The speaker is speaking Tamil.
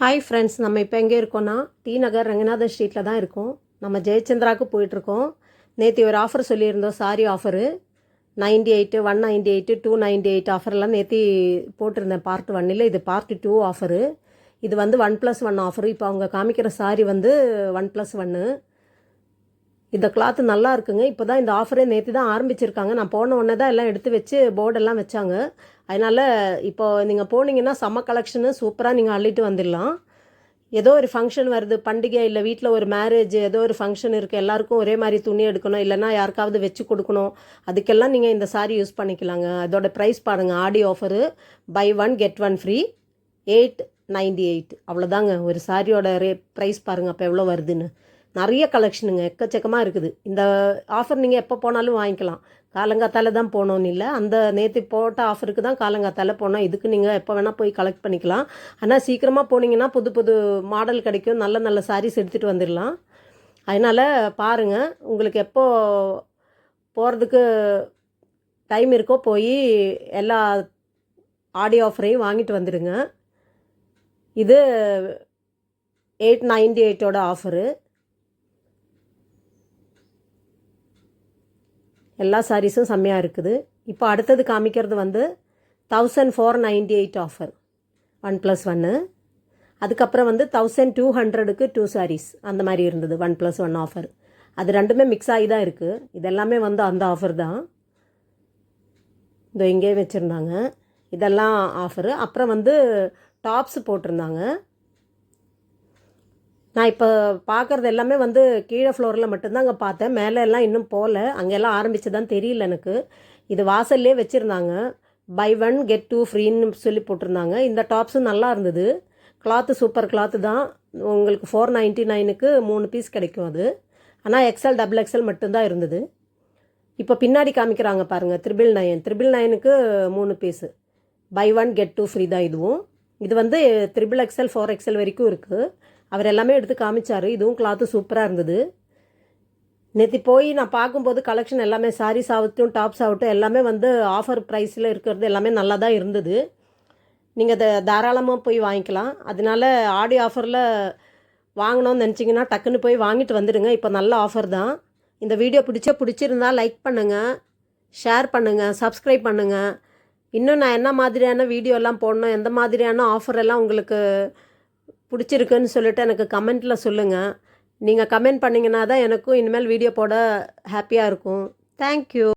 ஹாய் ஃப்ரெண்ட்ஸ் நம்ம இப்போ எங்கே இருக்கோன்னா டி நகர் ரங்கநாத ஸ்ட்ரீட்டில் தான் இருக்கோம். நம்ம ஜெயச்சந்திராவுக்கு போயிட்டுருக்கோம். நேற்று ஒரு ஆஃபர் சொல்லியிருந்தோம் sari offer ninety eight one ninety eight two ninety eight ஆஃபர்லாம் நேற்று போட்டிருந்தேன் பார்ட் ஒன்னில் இது பார்ட் டூ ஆஃபரு இது வந்து ஒன் ப்ளஸ் ஒன் ஆஃபரு இப்போ அவங்க காமிக்கிற சாரி வந்து ஒன் ப்ளஸ் ஒன்று இந்த கிளாத்து நல்லா இருக்குங்க. இப்போ தான் இந்த ஆஃபரே நேற்று தான் ஆரம்பிச்சிருக்காங்க. நான் போன உடனே தான் எல்லாம் எடுத்து வச்சு போர்டெல்லாம் வச்சாங்க. அதனால் இப்போ நீங்கள் போனீங்கன்னா செம்ம கலெக்ஷனு சூப்பராக நீங்கள் அள்ளிட்டு வந்துடலாம். ஏதோ ஒரு ஃபங்க்ஷன் வருது பண்டிகை இல்லை வீட்டில் ஒரு மேரேஜ் ஏதோ ஒரு ஃபங்க்ஷன் இருக்குது எல்லாருக்கும் ஒரே மாதிரி துணி எடுக்கணும் இல்லைன்னா யாருக்காவது வச்சு கொடுக்கணும். அதுக்கெல்லாம் நீங்கள் இந்த சாரீ யூஸ் பண்ணிக்கலாங்க. அதோட ப்ரைஸ் பாருங்கள் Aadi offer buy one get one free eight ninety eight அவ்வளோதாங்க ஒரு சாரியோட ரே ப்ரைஸ் பாருங்கள் அப்போ எவ்வளோ வருதுன்னு. நிறைய கலெக்ஷனுங்க எக்கச்சக்கமாக இருக்குது. இந்த ஆஃபர் நீங்கள் எப்போ போனாலும் வாங்கிக்கலாம். காலங்காத்தால தான் போகணும்னு இல்லை. அந்த நேற்று போட்ட ஆஃபருக்கு தான் காலங்காத்தால போனோம். இதுக்கு நீங்கள் எப்போ வேணால் போய் கலெக்ட் பண்ணிக்கலாம். ஆனால் சீக்கிரமாக போனீங்கன்னா புது புது மாடல் கிடைக்கும். நல்ல நல்ல சாரீஸ் எடுத்துகிட்டு வந்துடலாம். அதனால் பாருங்கள் உங்களுக்கு எப்போ போகிறதுக்கு டைம் இருக்கோ போய் எல்லா ஆடியோ ஆஃபரையும் வாங்கிட்டு வந்துடுங்க. இது எயிட் நைன்டி எயிட்டோட ஆஃபரு எல்லா சாரீஸும் செம்மையாக இருக்குது. இப்போ அடுத்தது காமிக்கிறது வந்து thousand four ninety eight offer one plus ஒன்று அதுக்கப்புறம் வந்து தௌசண்ட் டூ ஹண்ட்ரடுக்கு டூ சாரீஸ் அந்த மாதிரி இருந்தது ஒன் ப்ளஸ் ஒன் ஆஃபர் அது ரெண்டுமே மிக்ஸ் ஆகி தான் இருக்குது இதெல்லாமே வந்து அந்த ஆஃபர் தான். இதோ இங்கேயே வச்சுருந்தாங்க. இதெல்லாம் ஆஃபரு அப்புறம் வந்து டாப்ஸ் போட்டிருந்தாங்க. நான் இப்போ பார்க்குறது எல்லாமே வந்து கீழே ஃப்ளோரில் மட்டும்தான் அங்கே பார்த்தேன். மேலே எல்லாம் இன்னும் போகல அங்கெல்லாம் ஆரம்பிச்சு தான் தெரியல எனக்கு. இது வாசல்லே வச்சுருந்தாங்க. பை ஒன் கெட் டூ ஃப்ரீன்னு சொல்லி போட்டிருந்தாங்க. இந்த டாப்ஸும் நல்லா இருந்தது. கிளாத்து சூப்பர் கிளாத்து தான். உங்களுக்கு ஃபோர் நைன்ட்டி நைனுக்கு மூணு பீஸ் கிடைக்கும் அது. ஆனால் எக்ஸல் டபுள் எக்ஸல் மட்டும்தான் இருந்தது. இப்போ பின்னாடி காமிக்கிறாங்க பாருங்கள் த்ரிபிள் நைன் த்ரிபிள் நைனுக்கு மூணு piece buy one get two free தான் இதுவும். இது வந்து த்ரிபிள் எக்ஸல் ஃபோர் எக்ஸல் வரைக்கும் இருக்குது அவர் எல்லாமே எடுத்து காமிச்சார். இதுவும் கிளாத்து சூப்பராக இருந்தது. நேற்று போய் நான் பார்க்கும்போது கலெக்ஷன் எல்லாமே சாரீஸ் ஆகட்டும் டாப்ஸ் ஆகட்டும் எல்லாமே வந்து ஆஃபர் ப்ரைஸில் இருக்கிறது எல்லாமே நல்லா தான் இருந்தது. நீங்கள் அதை தாராளமாக போய் வாங்கிக்கலாம். அதனால ஆடி ஆஃபரில் வாங்கணும்னு நினச்சிங்கன்னா டக்குன்னு போய் வாங்கிட்டு வந்துடுங்க. இப்போ நல்ல ஆஃபர் தான். இந்த வீடியோ பிடிச்சா பிடிச்சிருந்தா லைக் பண்ணுங்கள் ஷேர் பண்ணுங்கள் சப்ஸ்கிரைப் பண்ணுங்கள் இன்னும் நான் என்ன மாதிரியான வீடியோலாம் போடணும் எந்த மாதிரியான ஆஃபர் எல்லாம் உங்களுக்கு பிடிச்சிருக்குன்னு சொல்லிட்டு எனக்கு கமெண்ட்டில் சொல்லுங்கள் நீங்கள் கமெண்ட் பண்ணிங்கன்னா தான் எனக்கும் இனிமேல் வீடியோ போட ஹாப்பியாக இருக்கும். தேங்க்யூ